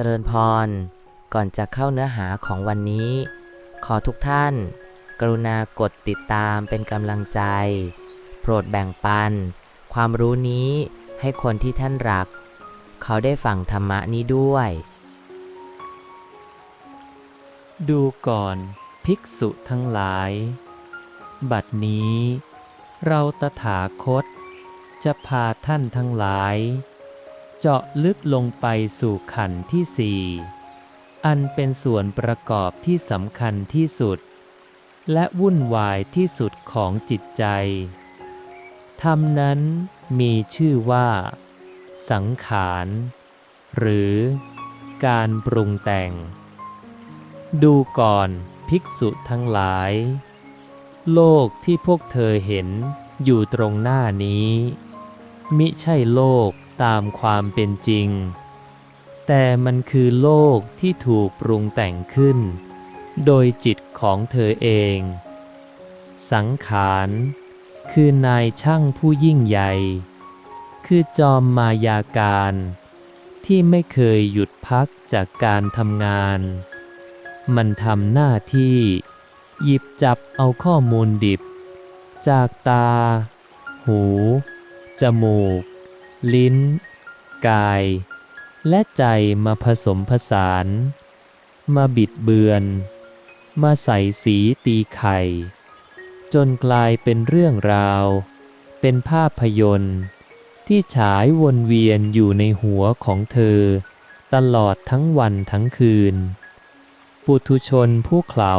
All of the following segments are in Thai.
จริญพร ก่อนจะเข้าเนื้อหาของวันนี้ ขอทุกท่าน กรุณากดติดตามเป็นกำลังใจ โปรดแบ่งปัน ความรู้นี้ให้คนที่ท่านรัก เขาได้ฟังธรรมะนี้ด้วย ดูก่อนภิกษุทั้งหลาย บัดนี้ เราตถาคต จะพาท่านทั้งหลาย เจาะลึกลงไปสู่ขันธ์ที่สี่อันเป็นส่วนประกอบที่สำคัญที่สุด และวุ่นวายที่สุดของจิตใจธรรมนั้นมีชื่อว่า สังขาร หรือการปรุงแต่ง ดูก่อนภิกษุทั้งหลาย โลกที่พวกเธอเห็นอยู่ตรงหน้านี้ มิใช่โลก ตามความเป็นจริง แต่มันคือโลกที่ถูกปรุงแต่งขึ้น โดยจิตของเธอเอง สังขารคือนายช่างผู้ยิ่งใหญ่ คือจอมมายาการ ที่ไม่เคยหยุดพักจากการทำงาน มันทำหน้าที่ หยิบจับเอาข้อมูลดิบ จากตา หู จมูก ลิ้น กาย และใจมาผสมผสาน มาบิดเบือน มาใส่สีตีไข่ จนกลายเป็นเรื่องราว เป็นภาพยนตร์ ที่ฉายวนเวียนอยู่ในหัวของเธอ ตลอดทั้งวันทั้งคืน ปุถุชนผู้เขา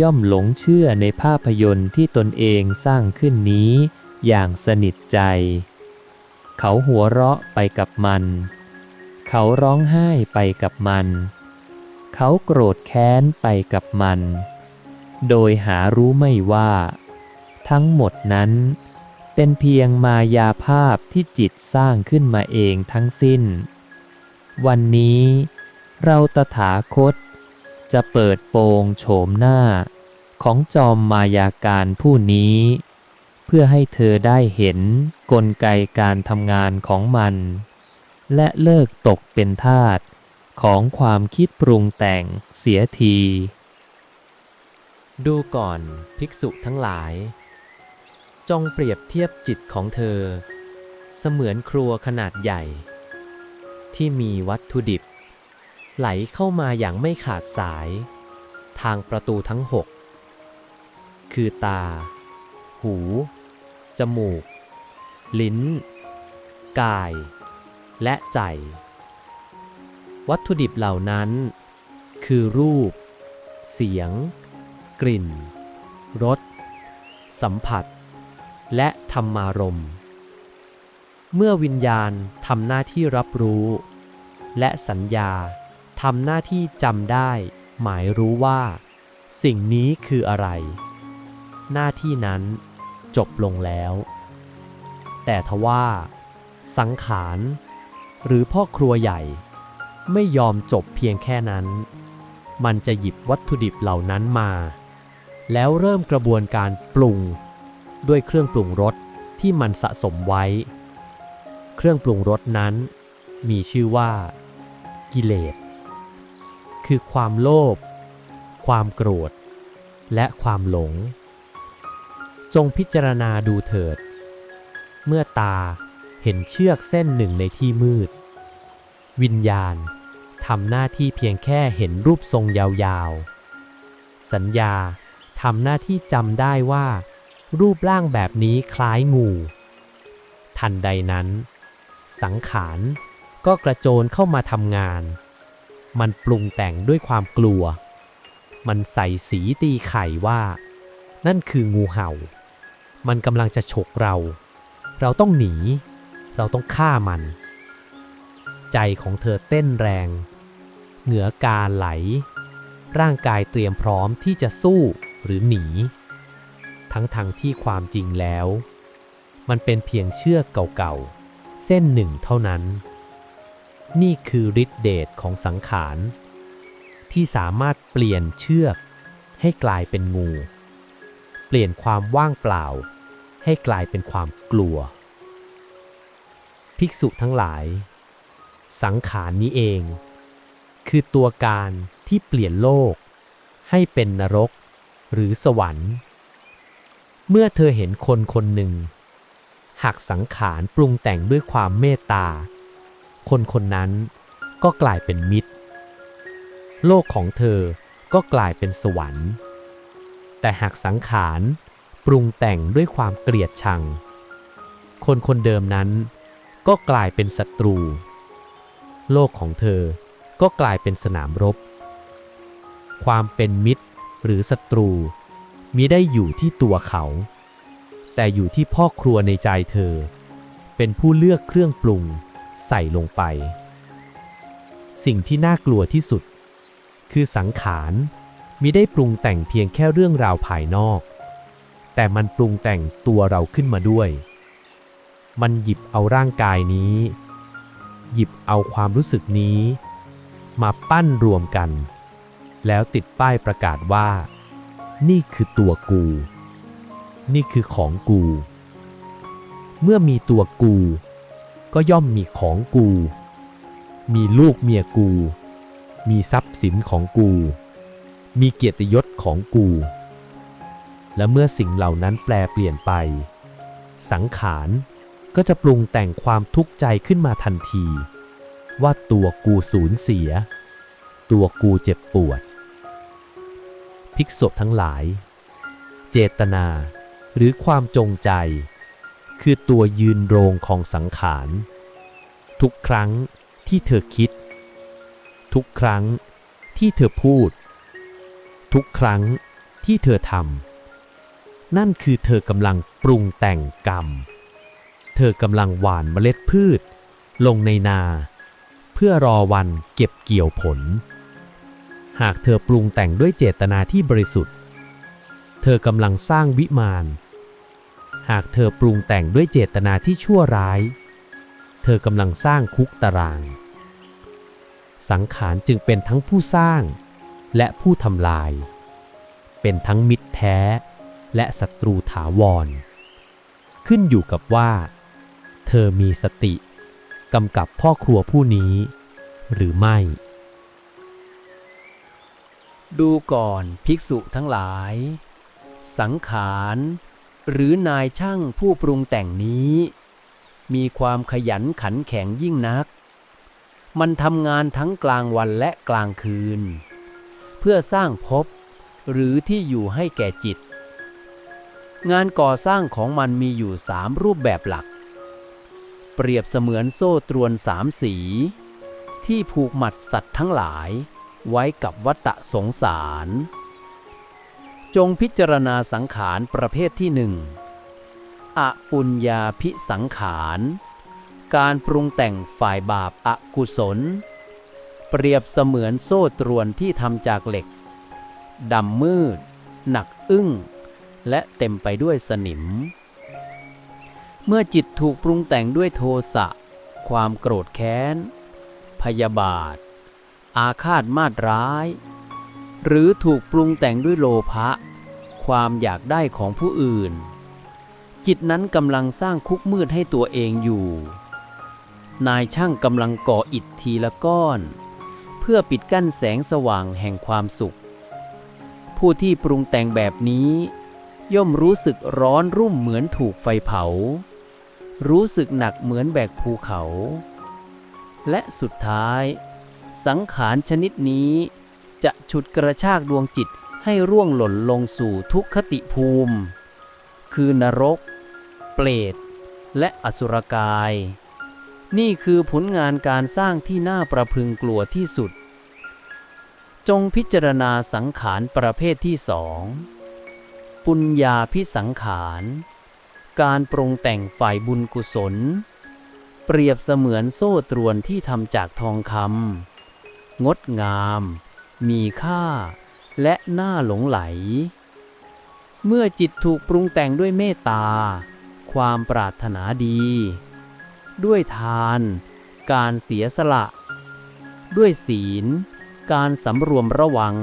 ย่อมหลงเชื่อในภาพยนตร์ที่ตนเองสร้างขึ้นนี้อย่างสนิทใจ เขาหัวเราะไปกับมัน เขาร้องไห้ไปกับมัน เขาโกรธแค้นไปกับมัน โดยหารู้ไม่ว่า ทั้งหมดนั้น เป็นเพียงมายาภาพที่จิตสร้างขึ้นมาเองทั้งสิ้น วันนี้เราตถาคต จะเปิดโปงโฉมหน้าของจอมมายาการผู้นี้ พื่อให้เธอได้เห็นกลไกการทำงานของมัน และเลิกตกเป็นทาสของความคิดปรุงแต่งเสียที ดูก่อนภิกษุทั้งหลาย จงเปรียบเทียบจิตของเธอ เสมือนครัวขนาดใหญ่ ที่มีวัตถุดิบ ไหลเข้ามาอย่างไม่ขาดสาย ทางประตูทั้งหกคือตา หู จมูก ลิ้น กาย และใจ วัตถุดิบเหล่านั้น คือรูป เสียง กลิ่น รส สัมผัส และธรรมารมณ์ เมื่อวิญญาณทำหน้าที่รับรู้ และสัญญาทำหน้าที่จำได้ หมายรู้ว่า สิ่งนี้คืออะไร หน้าที่นั้น จบลงแล้ว แต่ทว่าสังขารหรือพ่อครัวใหญ่ไม่ยอมจบเพียงแค่นั้น มันจะหยิบวัตถุดิบเหล่านั้นมา แล้วเริ่มกระบวนการปรุง ด้วยเครื่องปรุงรสที่มันสะสมไว้ เครื่องปรุงรสนั้น มีชื่อว่า กิเลส คือความโลภ ความโกรธ และความหลง จงพิจารณาดูเถิด เมื่อตาเห็นเชือกเส้นหนึ่งในที่มืด วิญญาณทำหน้าที่เพียงแค่เห็นรูปทรงยาวๆ สัญญาทำหน้าที่จำได้ว่า รูปร่างแบบนี้คล้ายงู ทันใดนั้น สังขารก็กระโจนเข้ามาทำงาน มันปรุงแต่งด้วยความกลัว มันใส่สีตีไข่ว่า นั่นคืองูเห่า มันกำลังจะฉกเรา เราต้องหนี เราต้องฆ่ามัน ใจของเธอเต้นแรง เหงื่อกาไหล ร่างกายเตรียมพร้อมที่จะสู้หรือหนี ทั้งทางๆที่ความจริงแล้ว มันเป็นเพียงเชือกเก่าๆ เส้นหนึ่งเท่านั้น นี่คือฤทธิเดชของสังขาร ที่สามารถเปลี่ยนเชือกให้กลายเป็นงู เปลี่ยนความว่างเปล่า ให้กลายเป็นความกลัว ภิกษุทั้งหลาย สังขารนี้เอง คือตัวการที่เปลี่ยนโลก ให้เป็นนรกหรือสวรรค์ เมื่อเธอเห็นคนคนหนึ่งหักสังขารปรุงแต่งด้วยความเมตตา คนคนนั้นก็กลายเป็นมิตร โลกของเธอก็กลายเป็นสวรรค์ แต่หากสังขาร ปรุงแต่งด้วยความเกลียดชัง คนคนเดิมนั้นก็กลายเป็นศัตรู โลกของเธอก็กลายเป็นสนามรบ ความเป็นมิตรหรือศัตรูมิได้อยู่ที่ตัวเขา แต่อยู่ที่พ่อครัวในใจเธอ เป็นผู้เลือกเครื่องปรุงใส่ลงไป สิ่งที่น่ากลัวที่สุด คือสังขารมิได้ปรุงแต่งเพียงแค่เรื่องราวภายนอก แต่มันปรุงแต่งตัวเราขึ้นมาด้วย มันหยิบเอาร่างกายนี้ หยิบเอาความรู้สึกนี้ มาปั้นรวมกัน แล้วติดป้ายประกาศว่า นี่คือตัวกู นี่คือของกู เมื่อมีตัวกู ก็ย่อมมีของกู มีลูกเมียกู มีทรัพย์สินของกู มีเกียรติยศของกู และเมื่อสิ่งเหล่านั้นแปลเปลี่ยนไป สังขารก็จะปรุงแต่งความทุกข์ใจขึ้นมาทันที ว่าตัวกูสูญเสีย ตัวกูเจ็บปวด ภิกษุทั้งหลาย เจตนาหรือความจงใจ คือตัวยืนโรงของสังขาร ทุกครั้งที่เธอคิด ทุกครั้งที่เธอพูด ทุกครั้งที่เธอทำ นั่นคือเธอกำลังปรุงแต่งกรรม เธอกำลังหว่านเมล็ดพืช ลงในนา เพื่อรอวันเก็บเกี่ยวผล หากเธอปรุงแต่งด้วยเจตนาที่บริสุทธิ์ เธอกำลังสร้างวิมาน หากเธอปรุงแต่งด้วยเจตนาที่ชั่วร้าย เธอกำลังสร้างคุกตาราง สังขารจึงเป็นทั้งผู้สร้างและผู้ทำลาย เป็นทั้งมิตรแท้ และศัตรูถาวร ขึ้นอยู่กับว่า เธอมีสติกำกับพ่อครัวผู้นี้ หรือไม่ ดูก่อนภิกษุทั้งหลาย สังขาร หรือนายช่างผู้ปรุงแต่งนี้ มีความขยันขันแข็งยิ่งนัก มันทำงานทั้งกลางวันและกลางคืน เพื่อสร้างภพหรือที่อยู่ให้แก่จิต งานก่อสร้างของมันมีอยู่สามรูปแบบหลัก เปรียบเสมือนโซ่ตรวนสามสี ที่ผูกมัดสัตว์ทั้งหลาย ไว้กับวัฏสงสาร จงพิจารณาสังขารประเภทที่หนึ่งอปุญญาพิสังขาร การปรุงแต่งฝ่ายบาปอากุศล เปรียบเสมือนโซ่ตรวนที่ทำจากเหล็กดำมืด หนักอึ้ง และเต็มไปด้วยสนิม เมื่อจิตถูกปรุงแต่งด้วยโทสะ ความโกรธแค้น พยาบาท อาฆาตมาตร้าย หรือถูกปรุงแต่งด้วยโลภะ ความอยากได้ของผู้อื่น จิตนั้นกำลังสร้างคุกมืดให้ตัวเองอยู่ นายช่างกำลังก่ออิฐทีละก้อน เพื่อปิดกั้นแสงสว่างแห่งความสุข ผู้ที่ปรุงแต่งแบบนี้ ย่อมรู้สึกร้อนรุ่มเหมือนถูกไฟเผา รู้สึกหนักเหมือนแบกภูเขา และสุดท้าย สังขารชนิดนี้ จะฉุดกระชากดวงจิตให้ร่วงหล่นลงสู่ทุกขติภูมิ คือนรก เปรต และอสุรกาย นี่คือผลงานการสร้างที่น่าประพึงกลัวที่สุด จงพิจารณาสังขารประเภทที่สอง ปุญญาพิสังขาร การปรุงแต่งฝ่ายบุญกุศล เปรียบเสมือนโซ่ตรวนที่ทำจากทองคำงดงาม มีค่า และน่าหลงไหล เมื่อจิตถูกปรุงแต่งด้วยเมตตา ความปรารถนาดี ด้วยทาน การเสียสละ ด้วยศีล การสำรวมระวัง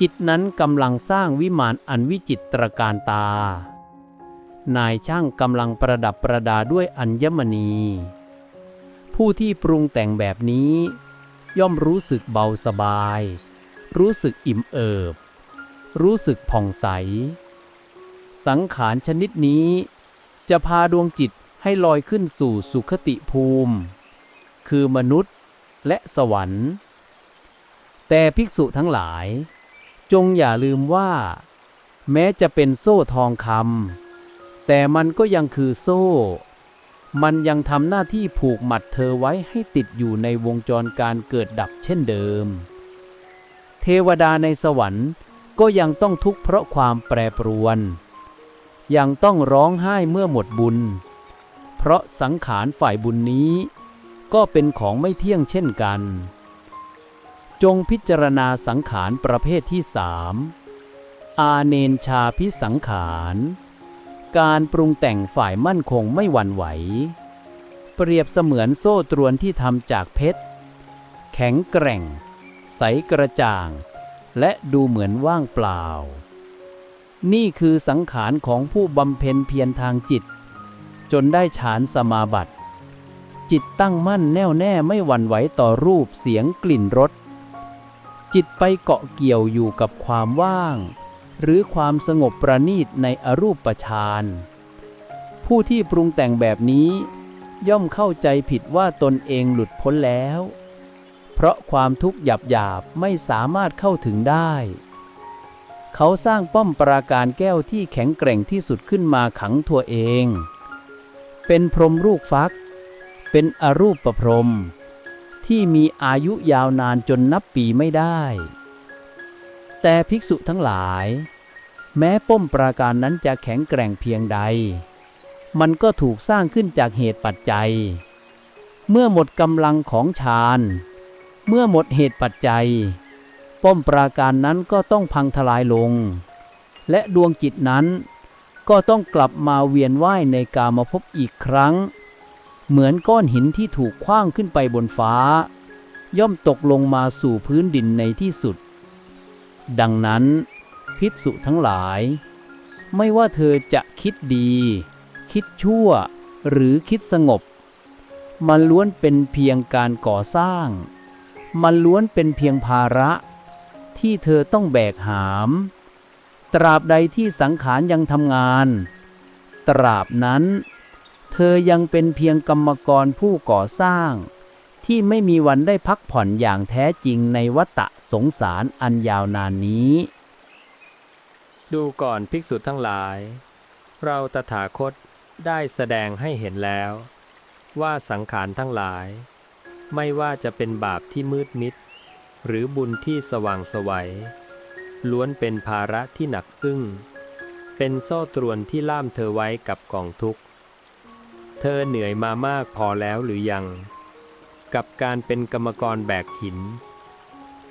จิตนั้นกำลังสร้างวิมานอันวิจิตรการตา นายช่างกำลังประดับประดาด้วยอัญมณี ผู้ที่ปรุงแต่งแบบนี้ ย่อมรู้สึกเบาสบาย รู้สึกอิ่มเอิบ รู้สึกผ่องใส สังขารชนิดนี้ จะพาดวงจิตให้ลอยขึ้นสู่สุขติภูมิ คือมนุษย์และสวรรค์ แต่ภิกษุทั้งหลาย จงอย่าลืมว่า แม้จะเป็นโซ่ทองคำแต่มันก็ยังคือโซ่ มันยังทำหน้าที่ผูกมัดเธอไว้ให้ติดอยู่ในวงจรการเกิดดับเช่นเดิม เทวดาในสวรรค์ก็ยังต้องทุกข์เพราะความแปรปรวน ยังต้องร้องไห้เมื่อหมดบุญ เพราะสังขารฝ่ายบุญนี้ ก็เป็นของไม่เที่ยงเช่นกัน จงพิจารณาสังขารประเภทที่สามอาเนนชาพิสังขาร การปรุงแต่งฝ่ายมั่นคงไม่หวั่นไหว เปรียบเสมือนโซ่ตรวนที่ทำจากเพชร แข็งแกร่ง ใสกระจ่าง และดูเหมือนว่างเปล่า นี่คือสังขารของผู้บำเพ็ญเพียรทางจิต จนได้ฌานสมาบัติ จิตตั้งมั่นแน่วแน่ไม่หวั่นไหวต่อรูปเสียงกลิ่นรส จิตไปเกาะเกี่ยวอยู่กับความว่าง หรือความสงบประณีตในอรูปฌานผู้ที่ปรุงแต่งแบบนี้ ย่อมเข้าใจผิดว่าตนเองหลุดพ้นแล้ว เพราะความทุกข์หยาบๆไม่สามารถเข้าถึงได้ เขาสร้างป้อมปราการแก้วที่แข็งแกร่งที่สุดขึ้นมาขังตัวเอง เป็นพรหมลูกฟัก เป็นอรูปประพรม ที่มีอายุยาวนานจนนับปีไม่ได้ แต่ภิกษุทั้งหลาย แม้ป้อมปราการนั้นจะแข็งแกร่งเพียงใด มันก็ถูกสร้างขึ้นจากเหตุปัจจัย เมื่อหมดกำลังของฌาน เมื่อหมดเหตุปัจจัย ป้อมปราการนั้นก็ต้องพังทลายลง และดวงจิตนั้นก็ต้องกลับมาเวียนว่ายในกามภพอีกครั้ง เหมือนก้อนหินที่ถูกคว้างขึ้นไปบนฟ้า ย่อมตกลงมาสู่พื้นดินในที่สุด ดังนั้นภิกษุทั้งหลาย ไม่ว่าเธอจะคิดดี คิดชั่ว หรือคิดสงบ มันล้วนเป็นเพียงการก่อสร้าง มันล้วนเป็นเพียงภาระ ที่เธอต้องแบกหาม ตราบใดที่สังขารยังทำงาน ตราบนั้น เธอยังเป็นเพียงกรรมกรผู้ก่อสร้าง ที่ไม่มีวันได้พักผ่อนอย่างแท้จริงในวัฏสงสารอันยาวนานนี้ ดูก่อนภิกษุทั้งหลาย เราตถาคตได้แสดงให้เห็นแล้ว ว่าสังขารทั้งหลาย ไม่ว่าจะเป็นบาปที่มืดมิด หรือบุญที่สว่างสวัย ล้วนเป็นภาระที่หนักอึ้ง เป็นโซ่ตรวนที่ล่ามเธอไว้กับกองทุกข์ ธอเหนื่อยมามากพอแล้วหรือยัง กับการเป็นกรรมกรแบกหิน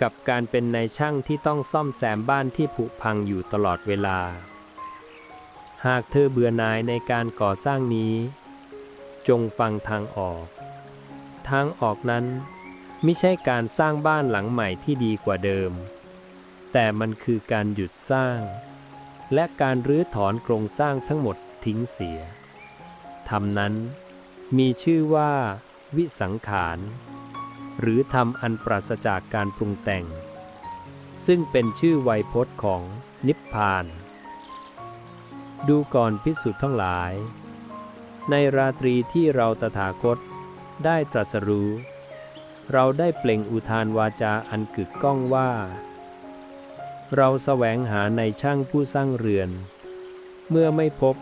กับการเป็นนายช่างที่ต้องซ่อมแซมบ้านที่ผุพังอยู่ตลอดเวลา หากเธอเบื่อหน่ายในการก่อสร้างนี้ จงฟังทางออก ทางออกนั้นไม่ใช่การสร้างบ้านหลังใหม่ที่ดีกว่าเดิม แต่มันคือการหยุดสร้าง และการรื้อถอนโครงสร้างทั้งหมดทิ้งเสีย ทำนั้นมีชื่อว่า วิสังขาร หรือทำอันปราศจากการปรุงแต่ง ซึ่งเป็นชื่อไวยพจน์ของนิพพาน ดูก่อนพิสุทธ์ทั้งหลาย ในราตรีที่เราตถาคตได้ตรัสรู้ เราได้เปล่งอุทานวาจาอันกึกก้องว่า เราแสวงหาในช่างผู้สร้างเรือน เมื่อไม่พบ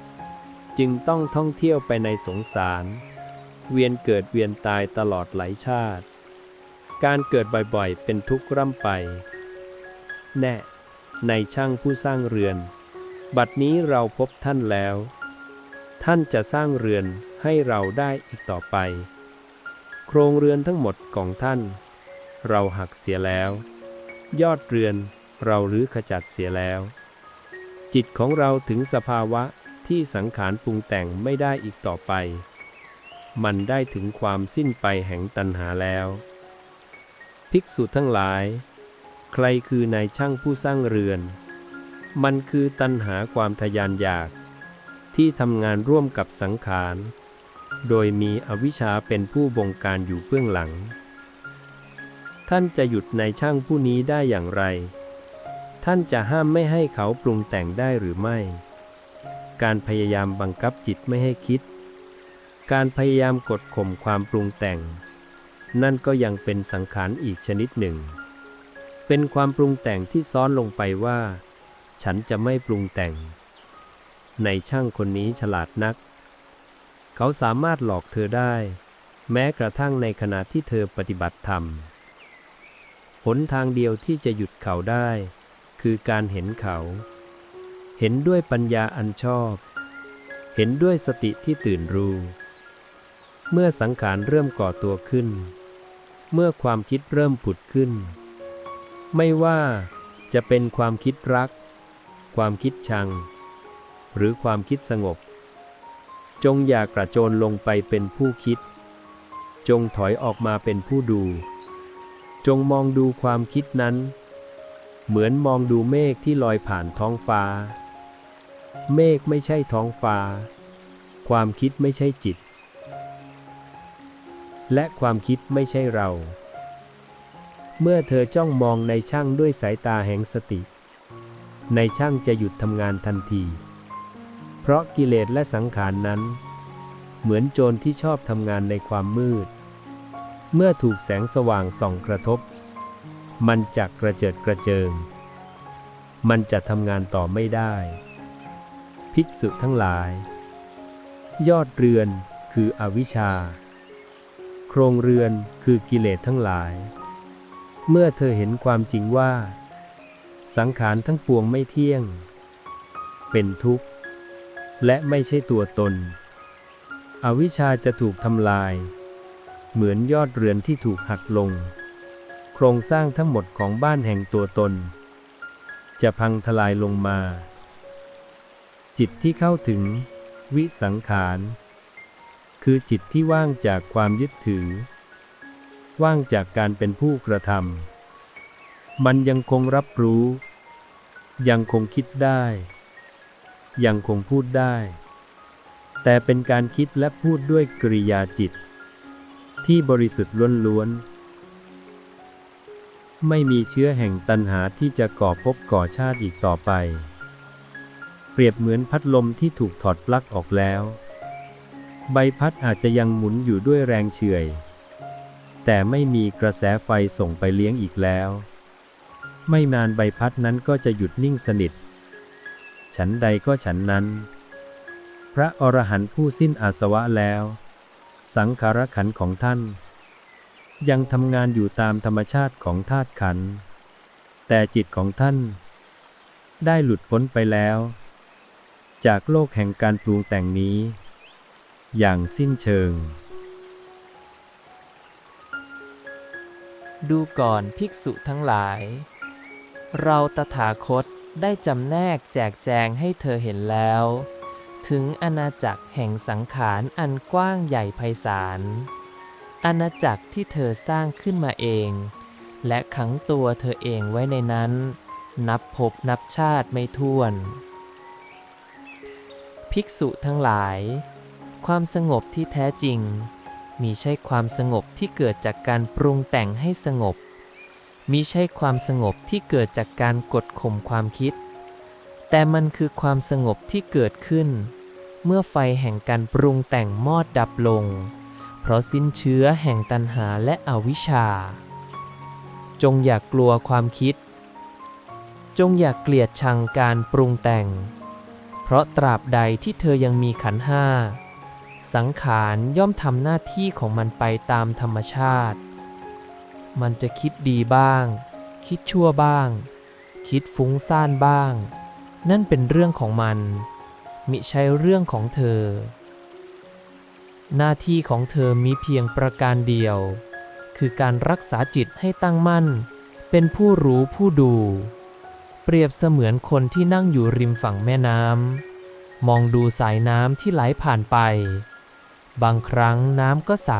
จึงต้องท่องเที่ยวไปในสงสาร เวียนเกิดเวียนตายตลอดหลายชาติ การเกิดบ่อยๆ เป็นทุกข์ร่ำไป แน่ ในช่างผู้สร้างเรือน บัดนี้เราพบท่านแล้ว ท่านจะสร้างเรือนให้เราได้อีกต่อไป โครงเรือนทั้งหมดของท่าน เราหักเสียแล้ว ยอดเรือนเรารื้อขจัดเสียแล้ว จิตของเราถึงสภาวะ ที่สังขารปรุงแต่งไม่ได้อีกต่อไป มันได้ถึงความสิ้นไปแห่งตัณหาแล้ว ภิกษุทั้งหลาย ใครคือนายช่างผู้สร้างเรือน มันคือตัณหาความทยานอยาก ที่ทำงานร่วมกับสังขาร โดยมีอวิชชาเป็นผู้บงการอยู่เบื้องหลัง ท่านจะหยุดในายช่างผู้นี้ได้อย่างไร ท่านจะห้ามไม่ให้เขาปรุงแต่งได้หรือไม่ การพยายามบังคับจิตไม่ให้คิด การพยายามกดข่มความปรุงแต่ง นั่นก็ยังเป็นสังขารอีกชนิดหนึ่ง เป็นความปรุงแต่งที่ซ้อนลงไปว่า ฉันจะไม่ปรุงแต่ง ในช่างคนนี้ฉลาดนัก เขาสามารถหลอกเธอได้ แม้กระทั่งในขณะที่เธอปฏิบัติธรรมหนทางเดียวที่จะหยุดเขาได้ คือการเห็นเขา เห็นด้วยปัญญาอันชอบ เห็นด้วยสติที่ตื่นรู้ เมื่อสังขารเริ่มก่อตัวขึ้น เมื่อความคิดเริ่มผุดขึ้น ไม่ว่าจะเป็นความคิดรัก ความคิดชัง หรือความคิดสงบ จงอย่ากระโจนลงไปเป็นผู้คิด จงถอยออกมาเป็นผู้ดู จงมองดูความคิดนั้น เหมือนมองดูเมฆที่ลอยผ่านท้องฟ้า เมฆไม่ใช่ท้องฟ้า ความคิดไม่ใช่จิต และความคิดไม่ใช่เรา เมื่อเธอจ้องมองในช่างด้วยสายตาแห่งสติ ในช่างจะหยุดทำงานทันที เพราะกิเลสและสังขารนั้น เหมือนโจรที่ชอบทำงานในความมืด เมื่อถูกแสงสว่างส่องกระทบ มันจะกระเจิดกระเจิง มันจะทำงานต่อไม่ได้ ภิกษุทั้งหลาย ยอดเรือนคืออวิชชา โครงเรือนคือกิเลสทั้งหลาย เมื่อเธอเห็นความจริงว่า สังขารทั้งปวงไม่เที่ยง เป็นทุกข์ และไม่ใช่ตัวตน อวิชชาจะถูกทำลาย เหมือนยอดเรือนที่ถูกหักลง โครงสร้างทั้งหมดของบ้านแห่งตัวตน จะพังทลายลงมา จิตที่เข้าถึง วิสังขาร คือจิตที่ว่างจากความยึดถือ ว่างจากการเป็นผู้กระทำมันยังคงรับรู้ ยังคงคิดได้ ยังคงพูดได้ แต่เป็นการคิดและพูดด้วยกริยาจิต ที่บริสุทธิ์ล้วนๆไม่มีเชื้อแห่งตัณหาที่จะก่อภพก่อชาติอีกต่อไป รียบเหมือนพัดลมที่ถูกถอดปลั๊กออกแล้ว ใบพัดอาจจะยังหมุนอยู่ด้วยแรงเฉื่อย แต่ไม่มีกระแสไฟส่งไปเลี้ยงอีกแล้ว ไม่นานใบพัดนั้นก็จะหยุดนิ่งสนิท ฉันใดก็ฉันนั้น พระอรหันต์ผู้สิ้นอาสวะแล้ว สังขารขันของท่าน ยังทำงานอยู่ตามธรรมชาติของธาตุขัน แต่จิตของท่านได้หลุดพ้นไปแล้ว จากโลกแห่งการปรุงแต่งนี้ อย่างสิ้นเชิง ดูก่อนภิกษุทั้งหลาย เราตถาคตได้จำแนกแจกแจงให้เธอเห็นแล้ว ถึงอาณาจักรแห่งสังขารอันกว้างใหญ่ไพศาลอาณาจักรที่เธอสร้างขึ้นมาเอง และขังตัวเธอเองไว้ในนั้น นับภพนับชาติไม่ถ้วน ภิกษุทั้งหลาย ความสงบที่แท้จริง มีใช่ความสงบที่เกิดจากการปรุงแต่งให้สงบ มีใช่ความสงบที่เกิดจากการกดข่มความคิด แต่มันคือความสงบที่เกิดขึ้น เมื่อไฟแห่งการปรุงแต่งมอดดับลง เพราะสิ้นเชื้อแห่งตัณหาและอวิชชา จงอย่ากกลัวความคิด จงอย่ากเกลียดชังการปรุงแต่ง ราะตราบใดที่เธอยังมีขันห้า สังขารย่อมทำหน้าที่ของมันไปตามธรรมชาติ มันจะคิดดีบ้าง คิดชั่วบ้าง คิดฟุ้งซ่านบ้าง นั่นเป็นเรื่องของมัน มิใช่เรื่องของเธอ หน้าที่ของเธอมีเพียงประการเดียว คือการรักษาจิตให้ตั้งมั่น เป็นผู้รู้ผู้ดู เปรียบเสมือนคนที่นั่งอยู่ริมฝั่งแม่น้ำมองดูสายน้ำที่ไหลผ่านไป บางครั้งน้ำก็ใส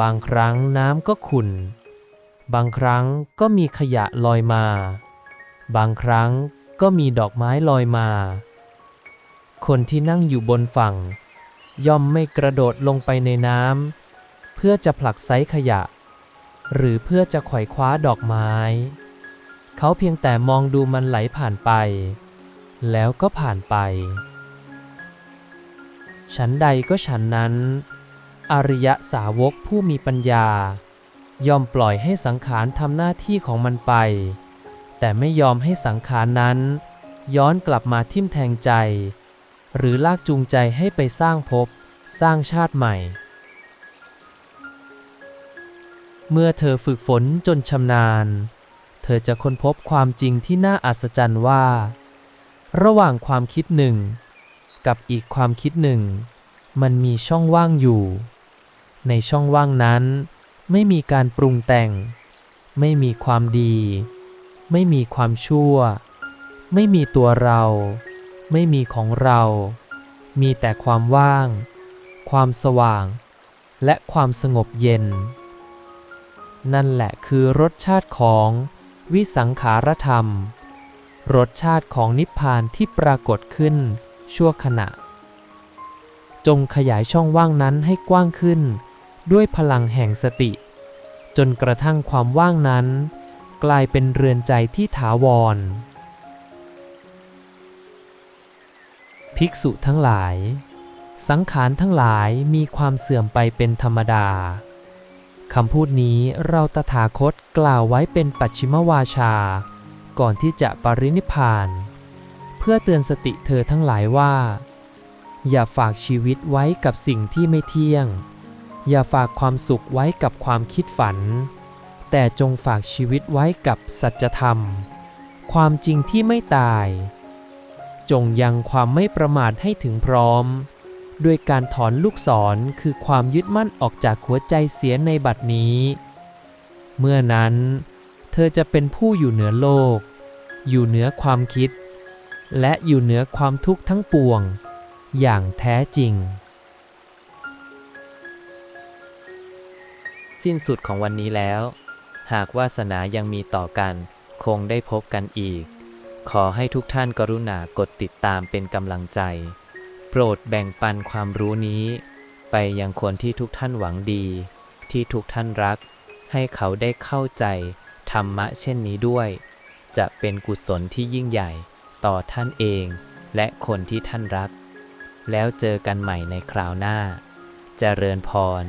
บางครั้งน้ำก็ขุ่น บางครั้งก็มีขยะลอยมา บางครั้งก็มีดอกไม้ลอยมา คนที่นั่งอยู่บนฝั่ง ย่อมไม่กระโดดลงไปในน้ำเพื่อจะผลักไซขยะ หรือเพื่อจะไขว่คว้าดอกไม้ เขาเพียงแต่มองดูมันไหลผ่านไป แล้วก็ผ่านไป ฉันใดก็ฉันนั้น อริยสาวกผู้มีปัญญา ยอมปล่อยให้สังขารทำหน้าที่ของมันไป แต่ไม่ยอมให้สังขารนั้น ย้อนกลับมาทิ่มแทงใจ หรือลากจูงใจให้ไปสร้างภพสร้างชาติใหม่ เมื่อเธอฝึกฝนจนชำนาญ เธอจะค้นพบความจริงที่น่าอัศจรรย์ว่า ระหว่างความคิดหนึ่ง กับอีกความคิดหนึ่ง มันมีช่องว่างอยู่ ในช่องว่างนั้น ไม่มีการปรุงแต่ง ไม่มีความดี ไม่มีความชั่ว ไม่มีตัวเรา ไม่มีของเรา มีแต่ความว่าง ความสว่าง และความสงบเย็น นั่นแหละคือรสชาติของ วิสังขารธรรม รสชาติของนิพพานที่ปรากฏขึ้น ชั่วขณะ จงขยายช่องว่างนั้นให้กว้างขึ้น ด้วยพลังแห่งสติ จนกระทั่งความว่างนั้น กลายเป็นเรือนใจที่ถาวร ภิกษุทั้งหลาย สังขารทั้งหลายมีความเสื่อมไปเป็นธรรมดา คำพูดนี้เราตถาคตกล่าวไว้เป็นปัจฉิมวาชา ก่อนที่จะปรินิพพาน เพื่อเตือนสติเธอทั้งหลายว่า อย่าฝากชีวิตไว้กับสิ่งที่ไม่เที่ยง อย่าฝากความสุขไว้กับความคิดฝัน แต่จงฝากชีวิตไว้กับสัจธรรม ความจริงที่ไม่ตาย จงยังความไม่ประมาทให้ถึงพร้อม ด้วยการถอนลูกศรคือความยึดมั่นออกจากหัวใจเสียในบัดนี้ เมื่อนั้น เธอจะเป็นผู้อยู่เหนือโลก อยู่เหนือความคิด และอยู่เหนือความทุกข์ทั้งปวง อย่างแท้จริง สิ้นสุดของวันนี้แล้ว หากวาสนายังมีต่อกันคงได้พบกันอีก ขอให้ทุกท่านกรุณากดติดตามเป็นกำลังใจ โปรดแบ่งปันความรู้นี้ ไปยังคนที่ทุกท่านหวังดี ที่ทุกท่านรัก ให้เขาได้เข้าใจธรรมะเช่นนี้ด้วย จะเป็นกุศลที่ยิ่งใหญ่ต่อท่านเองและคนที่ท่านรัก แล้วเจอกันใหม่ในคราวหน้าเจริญพร